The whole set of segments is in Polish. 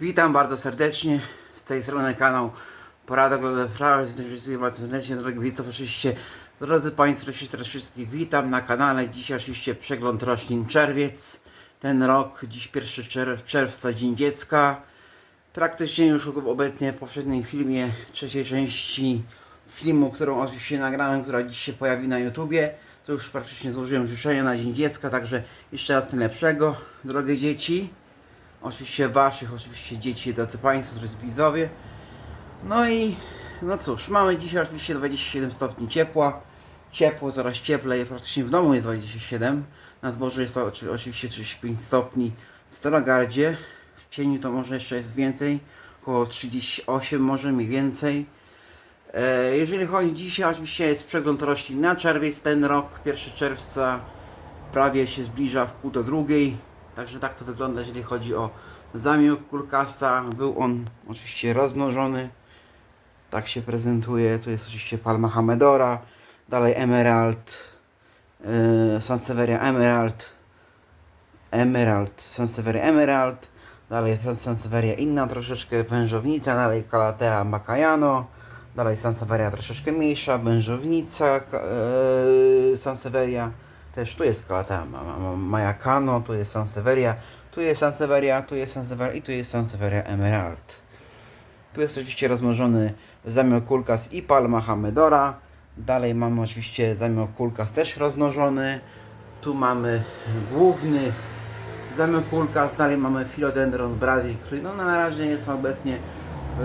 Witam bardzo serdecznie z tej strony kanał Porada Global Flowers. Witam wszystkich bardzo serdecznie, drogi widzów, oczywiście drodzy Państwo, wszystkich wszystkich witam na kanale. Dzisiaj oczywiście przegląd roślin czerwiec. Ten rok, dziś 1 czerw czerwca, Dzień Dziecka. Praktycznie już obecnie w poprzednim filmie, trzeciej części filmu, którą oczywiście nagrałem, która dziś się pojawi na YouTubie, to już praktycznie złożyłem życzenia na Dzień Dziecka, także jeszcze raz najlepszego, drogie dzieci. Oczywiście waszych, oczywiście dzieci, drodzy Państwo, drodzy widzowie. No i no cóż, mamy dzisiaj oczywiście 27 stopni ciepła. Ciepło, coraz cieplej, praktycznie w domu jest 27. Na dworze jest oczywiście 35 stopni w Starogardzie. W cieniu to może jeszcze jest więcej, około 38 może mniej więcej. E, Jeżeli chodzi dzisiaj, oczywiście jest przegląd roślin na czerwiec, ten rok, 1 czerwca prawie się zbliża w pół do drugiej. Także tak to wygląda, jeżeli chodzi o zamiok kulkasa. Był on oczywiście rozmnożony. Tak się prezentuje. Tu jest oczywiście palma Hamedora, dalej Emerald, yy, Emerald, Emerald, Sansevieria Emerald, dalej San- Sansevieria inna troszeczkę, wężownica, dalej Calathea Macayano, dalej Sansevieria troszeczkę mniejsza, wężownica, yy, też tu jest Calathea Ma- Ma- Ma- Mayakano, tu jest Sansevieria, tu jest Sansevieria, tu jest Sansevieria i tu jest Sansevieria Emerald. Tu jest oczywiście rozmnożony zamiok kulkas i palma Hamedora. Dalej mamy oczywiście zamiok kulkas też rozmnożony. Tu mamy główny zamiok kulkas. Dalej mamy Philodendron Brazil, który no na razie jest obecnie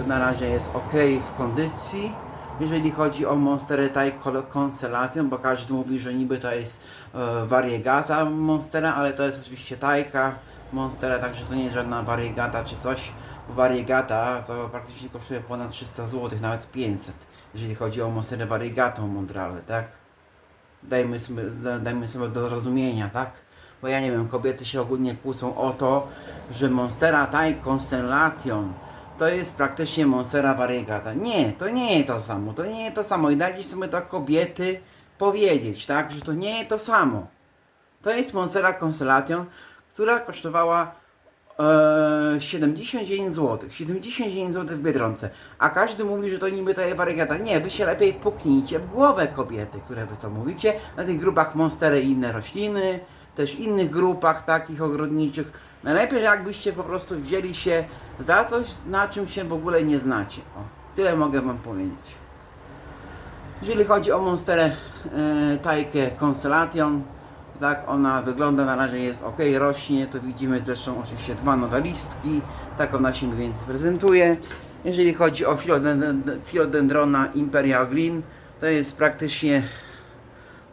na razie jest ok w kondycji. Jeżeli chodzi o Monsterę Thai Constellation, bo każdy mówi, że niby to jest e, variegata Monstera, ale to jest oczywiście tajka Monstera, także to nie jest żadna variegata czy coś. Variegata to praktycznie kosztuje ponad 300 zł, nawet 500, jeżeli chodzi o Monsterę variegatą Mondrale, tak? Dajmy sobie, da- dajmy sobie do zrozumienia, tak? Bo ja nie wiem, kobiety się ogólnie kłócą o to, że Monstera Thai Constellation to jest praktycznie Monstera Variegata. Nie, to nie jest to samo, to nie jest to samo i dajcie sobie to kobiety powiedzieć, tak? Że to nie jest to samo. To jest Monstera Constellation, która kosztowała e, 79 zł. 79 zł w Biedronce. A każdy mówi, że to niby to jest wariegata. Nie, wy się lepiej puknijcie w głowę kobiety, które wy to mówicie. Na tych grupach Monstery i inne rośliny, też innych grupach takich ogrodniczych. Najlepiej jakbyście po prostu wzięli się za coś, na czym się w ogóle nie znacie. O, tyle mogę wam powiedzieć. Jeżeli chodzi o Monsterę e, Tajkę Constellation, tak ona wygląda, na razie jest ok, rośnie, to widzimy zresztą oczywiście dwa nowe listki, tak ona się mniej więcej prezentuje. Jeżeli chodzi o Philodendrona Imperial Green, to jest praktycznie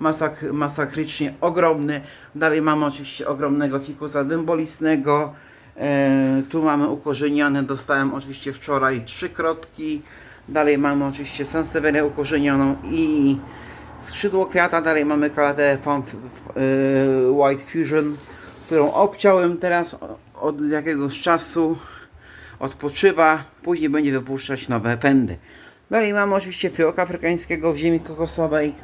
masak masakrycznie ogromny. Dalej mamy oczywiście ogromnego fikusa dębolistnego. E, tu mamy ukorzenione, dostałem oczywiście wczoraj trzy krotki. Dalej mamy oczywiście Sanseverię ukorzenioną i skrzydło kwiata. Dalej mamy f- e, White Fusion, którą obciąłem teraz od jakiegoś czasu. Odpoczywa, później będzie wypuszczać nowe pędy. Dalej mamy oczywiście fiołka afrykańskiego w ziemi kokosowej.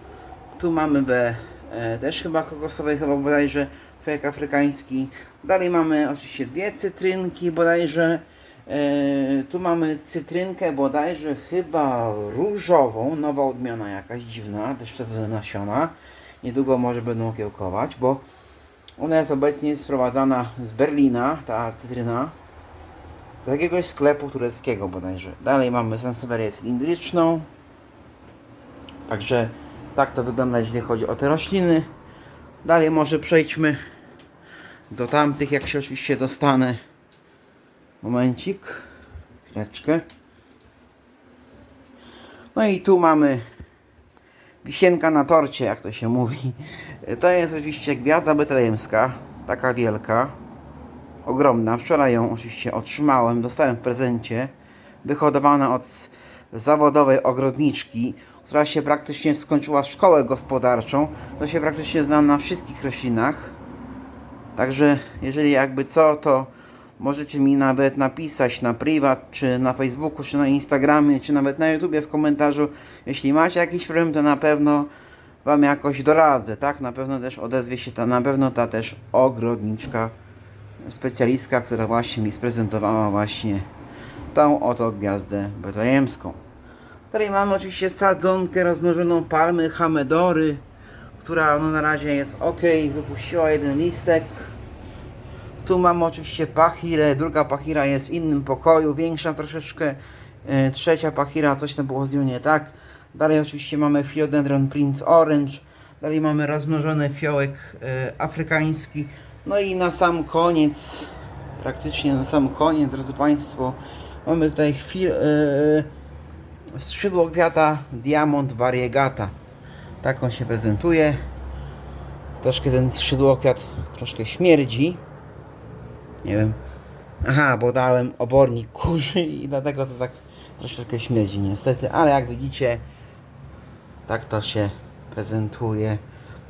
Tu mamy we e, też chyba kokosowej, chyba bodajże fejek afrykański. Dalej mamy oczywiście dwie cytrynki bodajże. E, tu mamy cytrynkę bodajże chyba różową, nowa odmiana jakaś dziwna, też przez nasiona. Niedługo może będą kiełkować, bo ona jest obecnie sprowadzana z Berlina, ta cytryna. Z jakiegoś sklepu tureckiego bodajże. Dalej mamy sanseverię cylindryczną. Także tak to wygląda, jeżeli chodzi o te rośliny. Dalej może przejdźmy do tamtych, jak się oczywiście dostanę. Momencik. Chwileczkę. No i tu mamy wisienka na torcie, jak to się mówi. To jest oczywiście gwiazda betlejemska, taka wielka, ogromna. Wczoraj ją oczywiście otrzymałem, dostałem w prezencie. Wyhodowana od zawodowej ogrodniczki, która się praktycznie skończyła szkołę gospodarczą. To się praktycznie zna na wszystkich roślinach. Także jeżeli jakby co, to możecie mi nawet napisać na prywat, czy na Facebooku, czy na Instagramie, czy nawet na YouTubie w komentarzu. Jeśli macie jakiś problem, to na pewno Wam jakoś doradzę, tak? Na pewno też odezwie się ta, na pewno ta też ogrodniczka, specjalistka, która właśnie mi sprezentowała właśnie tą oto gwiazdę betlejemską. Tutaj mamy oczywiście sadzonkę rozmnożoną palmy hamedory, która no, na razie jest ok, wypuściła jeden listek. Tu mamy oczywiście pachirę, druga pachira jest w innym pokoju, większa troszeczkę. E, Trzecia pachira, coś tam było z nią nie tak. Dalej oczywiście mamy Philodendron Prince Orange. Dalej mamy rozmnożony fiołek e, afrykański. No i na sam koniec, praktycznie na sam koniec, drodzy Państwo, mamy tutaj chwil, e, skrzydło kwiata Diamond Variegata. Tak on się prezentuje. Troszkę ten skrzydłokwiat troszkę śmierdzi. Nie wiem. Aha, bo dałem obornik kurzy i dlatego to tak troszeczkę śmierdzi niestety, ale jak widzicie, tak to się prezentuje.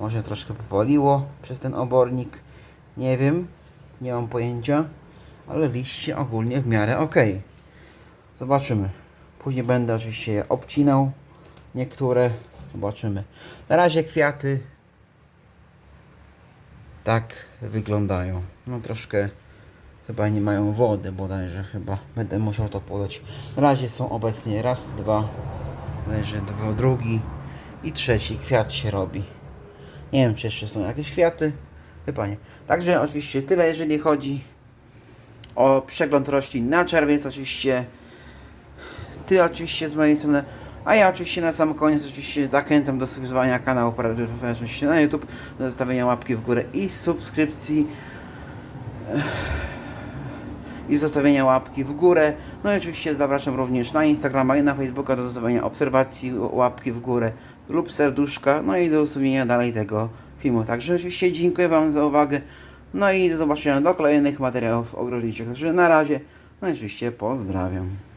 Może troszkę popaliło przez ten obornik. Nie wiem, nie mam pojęcia, ale liście ogólnie w miarę ok. Zobaczymy. Później będę oczywiście je obcinał. Niektóre zobaczymy. Na razie kwiaty tak wyglądają. No troszkę chyba nie mają wody bodajże chyba. Będę musiał to podać. Na razie są obecnie raz, dwa, bodajże dwa, drugi i trzeci kwiat się robi. Nie wiem czy jeszcze są jakieś kwiaty. Chyba nie. Także oczywiście tyle jeżeli chodzi o przegląd roślin na czerwiec. Oczywiście ty oczywiście z mojej strony, a ja oczywiście na sam koniec oczywiście zachęcam do subskrybowania kanału Paradygmatów oczywiście na YouTube, do zostawienia łapki w górę i subskrypcji i zostawienia łapki w górę. No i oczywiście zapraszam również na Instagrama i na Facebooka do zostawienia obserwacji, łapki w górę lub serduszka, no i do ustawienia dalej tego filmu. Także oczywiście dziękuję Wam za uwagę. No i do zobaczenia do kolejnych materiałów ogrodniczych. Także na razie, no i oczywiście pozdrawiam.